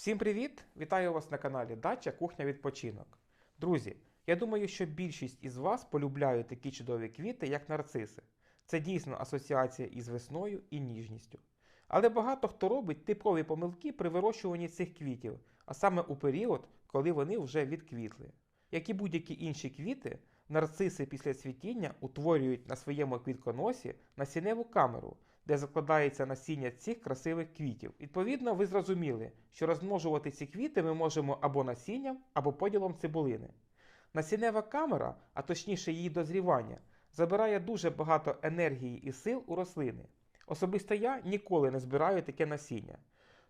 Всім привіт! Вітаю вас на каналі Дача Кухня Відпочинок. Друзі, я думаю, що більшість із вас полюбляють такі чудові квіти, як нарциси. Це дійсно асоціація із весною і ніжністю. Але багато хто робить типові помилки при вирощуванні цих квітів, а саме у період, коли вони вже відквітли. Як і будь-які інші квіти, нарциси після цвітіння утворюють на своєму квітконосі насінневу камеру, де закладається насіння цих красивих квітів. Відповідно, ви зрозуміли, що розмножувати ці квіти ми можемо або насінням, або поділом цибулини. Насіннева камера, а точніше її дозрівання, забирає дуже багато енергії і сил у рослини. Особисто я ніколи не збираю таке насіння.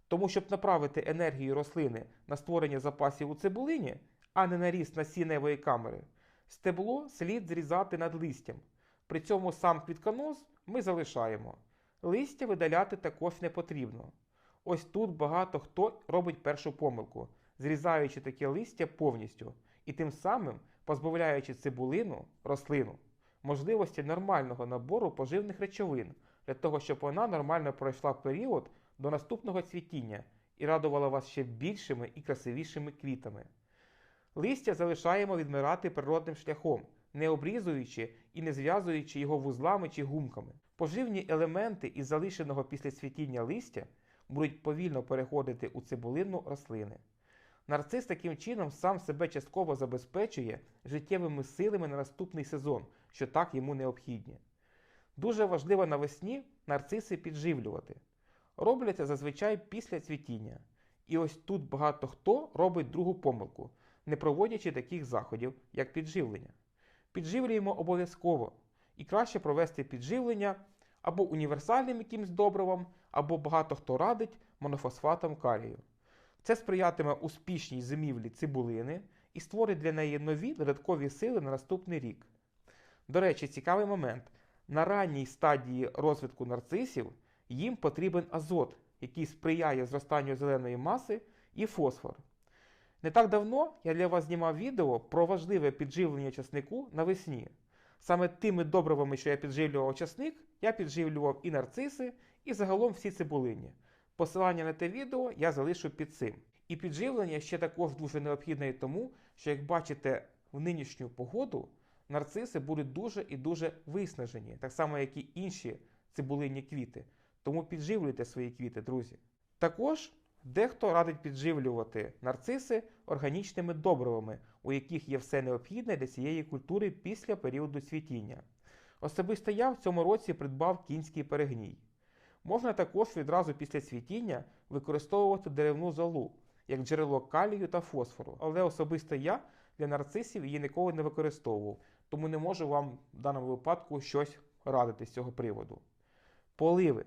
Тому, щоб направити енергію рослини на створення запасів у цибулині, а не на ріст насінневої камери, стебло слід зрізати над листям. При цьому сам квітконос ми залишаємо. Листя видаляти також не потрібно. Ось тут багато хто робить першу помилку, зрізаючи таке листя повністю і тим самим позбавляючи цибулину, рослину, можливості нормального набору поживних речовин для того, щоб вона нормально пройшла період до наступного цвітіння і радувала вас ще більшими і красивішими квітами. Листя залишаємо відмирати природним шляхом, не обрізуючи і не зв'язуючи його вузлами чи гумками. Поживні елементи із залишеного після цвітіння листя будуть повільно переходити у цибулину рослини. Нарцис таким чином сам себе частково забезпечує життєвими силами на наступний сезон, що так йому необхідні. Дуже важливо навесні нарциси підживлювати. Роблять це зазвичай після цвітіння. І ось тут багато хто робить другу помилку, не проводячи таких заходів, як підживлення. Підживлюємо обов'язково і краще провести підживлення або універсальним якимсь добривом, або багато хто радить монофосфатом калію. Це сприятиме успішній зимівлі цибулини і створить для неї нові додаткові сили на наступний рік. До речі, цікавий момент. На ранній стадії розвитку нарцисів їм потрібен азот, який сприяє зростанню зеленої маси, і фосфор. Не так давно я для вас знімав відео про важливе підживлення часнику навесні. Саме тими добривами, що я підживлював часник, я підживлював і нарциси, і загалом всі цибулині. Посилання на те відео я залишу під цим. І підживлення ще також дуже необхідне і тому, що, як бачите, в нинішню погоду нарциси будуть дуже і дуже виснажені, так само, як і інші цибулинні квіти. Тому підживлюйте свої квіти, друзі. Також дехто радить підживлювати нарциси органічними добривами, у яких є все необхідне для цієї культури після періоду цвітіння. Особисто я в цьому році придбав кінський перегній. Можна також відразу після цвітіння використовувати деревну золу як джерело калію та фосфору, але особисто я для нарцисів її ніколи не використовував, тому не можу вам в даному випадку щось радити з цього приводу. Поливи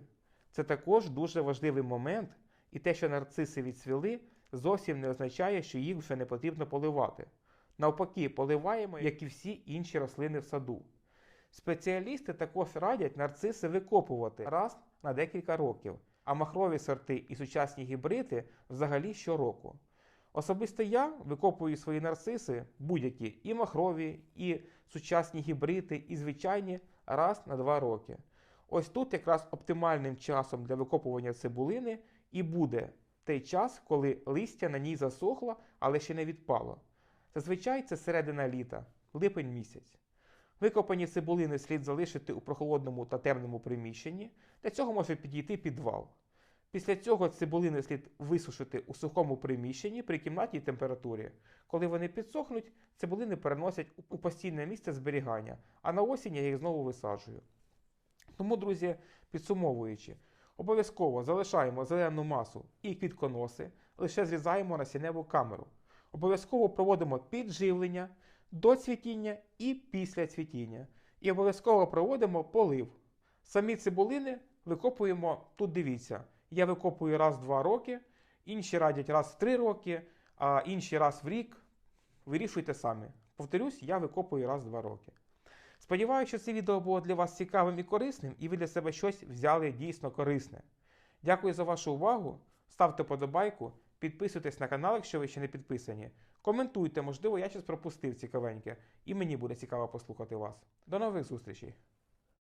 це також дуже важливий момент, і те, що нарциси відцвіли, зовсім не означає, що їх вже не потрібно поливати. Навпаки, поливаємо, як і всі інші рослини в саду. Спеціалісти також радять нарциси викопувати раз на декілька років, а махрові сорти і сучасні гібриди взагалі щороку. Особисто я викопую свої нарциси будь-які і махрові, і сучасні гібриди, і звичайні раз на два роки. Ось тут якраз оптимальним часом для викопування цибулини і буде той час, коли листя на ній засохло, але ще не відпало. Зазвичай це середина літа, липень місяць. Викопані цибулини слід залишити у прохолодному та темному приміщенні, для цього може підійти підвал. Після цього цибулини слід висушити у сухому приміщенні при кімнатній температурі. Коли вони підсохнуть, цибулини переносять у постійне місце зберігання, а на осінь я їх знову висаджую. Тому, друзі, підсумовуючи, обов'язково залишаємо зелену масу і квітконоси, лише зрізаємо насінневу камеру. Обов'язково проводимо підживлення до цвітіння і після цвітіння. І обов'язково проводимо полив. Самі цибулини викопуємо, тут дивіться, я викопую раз в два роки, інші радять раз в три роки, а інші раз в рік. Вирішуйте самі. Повторюсь, я викопую раз в два роки. Сподіваюся, що це відео було для вас цікавим і корисним, і ви для себе щось взяли дійсно корисне. Дякую за вашу увагу. Ставте подобайку, підписуйтесь на канал, якщо ви ще не підписані. Коментуйте, можливо, я щось пропустив цікавеньке, і мені буде цікаво послухати вас. До нових зустрічей!